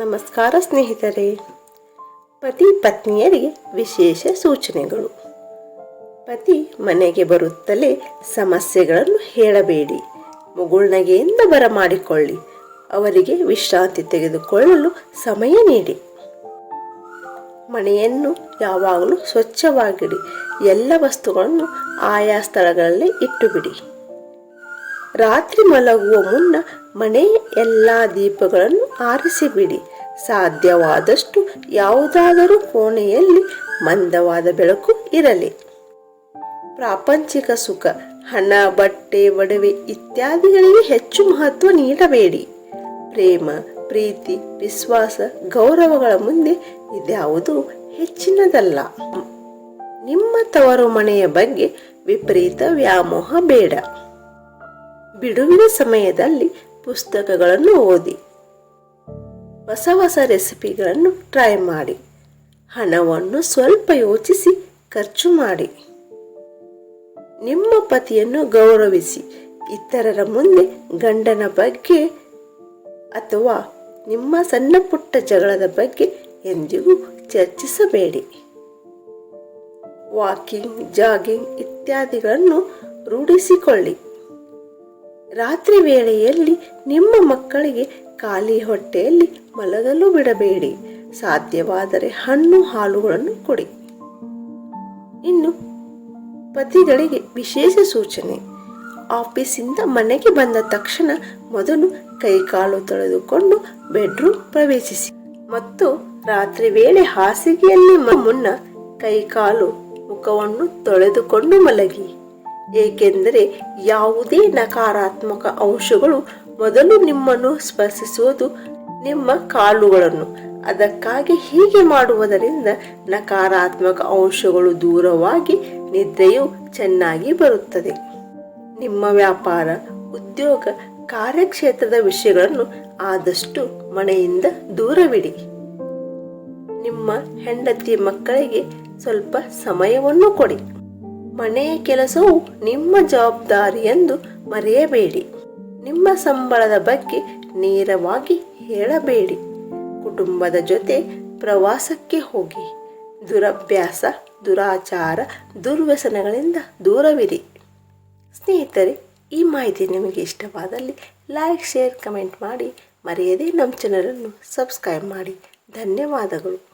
ನಮಸ್ಕಾರ ಸ್ನೇಹಿತರೆ. ಪತಿ ಪತ್ನಿಯರಿಗೆ ವಿಶೇಷ ಸೂಚನೆಗಳು. ಪತಿ ಮನೆಗೆ ಬರುತ್ತಲೇ ಸಮಸ್ಯೆಗಳನ್ನು ಹೇಳಬೇಡಿ. ಮುಗುಳ್ನಗೆಯಿಂದ ಬರಮಾಡಿಕೊಳ್ಳಿ ಅವರಿಗೆ ವಿಶ್ರಾಂತಿ ತೆಗೆದುಕೊಳ್ಳಲು ಸಮಯ ನೀಡಿ. ಮನೆಯನ್ನು ಯಾವಾಗಲೂ ಸ್ವಚ್ಛವಾಗಿಡಿ. ಎಲ್ಲ ವಸ್ತುಗಳನ್ನು ಆಯಾ ಸ್ಥಳಗಳಲ್ಲಿ ಇಟ್ಟುಬಿಡಿ. ರಾತ್ರಿ ಮಲಗುವ ಮುನ್ನ ಮನೆಯ ಎಲ್ಲ ದೀಪಗಳನ್ನು ಆರಿಸಿಬಿಡಿ. ಸಾಧ್ಯವಾದಷ್ಟು ಯಾವುದಾದರೂ ಕೋಣೆಯಲ್ಲಿ ಮಂದವಾದ ಬೆಳಕು ಇರಲಿ. ಪ್ರಾಪಂಚಿಕ ಸುಖ, ಹಣ, ಬಟ್ಟೆ, ಒಡವೆ ಇತ್ಯಾದಿಗಳಿಗೆ ಹೆಚ್ಚು ಮಹತ್ವ ನೀಡಬೇಡಿ. ಪ್ರೇಮ, ಪ್ರೀತಿ, ವಿಶ್ವಾಸ, ಗೌರವಗಳ ಮುಂದೆ ಇದ್ಯಾವುದು ಹೆಚ್ಚಿನದಲ್ಲ. ನಿಮ್ಮ ತವರು ಮನೆಯ ಬಗ್ಗೆ ವಿಪರೀತ ವ್ಯಾಮೋಹ ಬೇಡ. ಬಿಡುವಿನ ಸಮಯದಲ್ಲಿ ಪುಸ್ತಕಗಳನ್ನು ಓದಿ. ಹೊಸ ಹೊಸ ರೆಸಿಪಿಗಳನ್ನು ಟ್ರೈ ಮಾಡಿ. ಹಣವನ್ನು ಸ್ವಲ್ಪ ಯೋಚಿಸಿ, ಖರ್ಚು ಮಾಡಿ. ನಿಮ್ಮ ಪತಿಯನ್ನು ಗೌರವಿಸಿ. ಇತರರ ಮುಂದೆ ಗಂಡನ ಬಗ್ಗೆ ಅಥವಾ ನಿಮ್ಮ ಸಣ್ಣ ಪುಟ್ಟ ಜಗಳದ ಬಗ್ಗೆ ಎಂದಿಗೂ ಚರ್ಚಿಸಬೇಡಿ. ವಾಕಿಂಗ್, ಜಾಗಿಂಗ್ ಇತ್ಯಾದಿಗಳನ್ನು ರೂಢಿಸಿಕೊಳ್ಳಿ. ರಾತ್ರಿ ವೇಳೆಯಲ್ಲಿ ನಿಮ್ಮ ಮಕ್ಕಳಿಗೆ ಖಾಲಿ ಹೊಟ್ಟೆಯಲ್ಲಿ ಮಲಗಲು ಬಿಡಬೇಡಿ. ಸಾಧ್ಯವಾದರೆ ಹಣ್ಣು ಹಾಲುಗಳನ್ನು ಕೊಡಿ. ಇನ್ನು ಪತಿಗಳಿಗೆ ವಿಶೇಷ ಸೂಚನೆ. ಆಫೀಸಿಂದ ಮನೆಗೆ ಬಂದ ತಕ್ಷಣ ಮೊದಲು ಕೈಕಾಲು ತೊಳೆದುಕೊಂಡು ಬೆಡ್ರೂಮ್ ಪ್ರವೇಶಿಸಿ. ಮತ್ತು ರಾತ್ರಿ ವೇಳೆ ಹಾಸಿಗೆಯಲ್ಲಿ ಮುನ್ನ ಕೈಕಾಲು ಮುಖವನ್ನು ತೊಳೆದುಕೊಂಡು ಮಲಗಿ. ಏಕೆಂದರೆ ಯಾವುದೇ ನಕಾರಾತ್ಮಕ ಅಂಶಗಳು ಮೊದಲು ನಿಮ್ಮನ್ನು ಸ್ಪರ್ಶಿಸುವುದು ನಿಮ್ಮ ಕಾಲುಗಳನ್ನು. ಅದಕ್ಕಾಗಿ ಹೀಗೆ ಮಾಡುವುದರಿಂದ ನಕಾರಾತ್ಮಕ ಅಂಶಗಳು ದೂರವಾಗಿ ನಿದ್ರೆಯು ಚೆನ್ನಾಗಿ ಬರುತ್ತದೆ. ನಿಮ್ಮ ವ್ಯಾಪಾರ, ಉದ್ಯೋಗ, ಕಾರ್ಯಕ್ಷೇತ್ರದ ವಿಷಯಗಳನ್ನು ಆದಷ್ಟು ಮನೆಯಿಂದ ದೂರವಿಡಿ. ನಿಮ್ಮ ಹೆಂಡತಿ ಮಕ್ಕಳಿಗೆ ಸ್ವಲ್ಪ ಸಮಯವನ್ನು ಕೊಡಿ. ಮನೆಯ ಕೆಲಸವು ನಿಮ್ಮ ಜವಾಬ್ದಾರಿ ಎಂದು ಮರೆಯಬೇಡಿ. ನಿಮ್ಮ ಸಂಬಳದ ಬಗ್ಗೆ ನೇರವಾಗಿ ಹೇಳಬೇಡಿ. ಕುಟುಂಬದ ಜೊತೆ ಪ್ರವಾಸಕ್ಕೆ ಹೋಗಿ. ದುರಭ್ಯಾಸ, ದುರಾಚಾರ, ದುರ್ವ್ಯಸನಗಳಿಂದ ದೂರವಿರಿ. ಸ್ನೇಹಿತರೆ, ಈ ಮಾಹಿತಿ ನಿಮಗೆ ಇಷ್ಟವಾದಲ್ಲಿ ಲೈಕ್ ಶೇರ್ ಕಮೆಂಟ್ ಮಾಡಿ. ಮರೆಯದೇ ನಮ್ಮ ಚಾನಲನ್ನು ಸಬ್ಸ್ಕ್ರೈಬ್ ಮಾಡಿ. ಧನ್ಯವಾದಗಳು.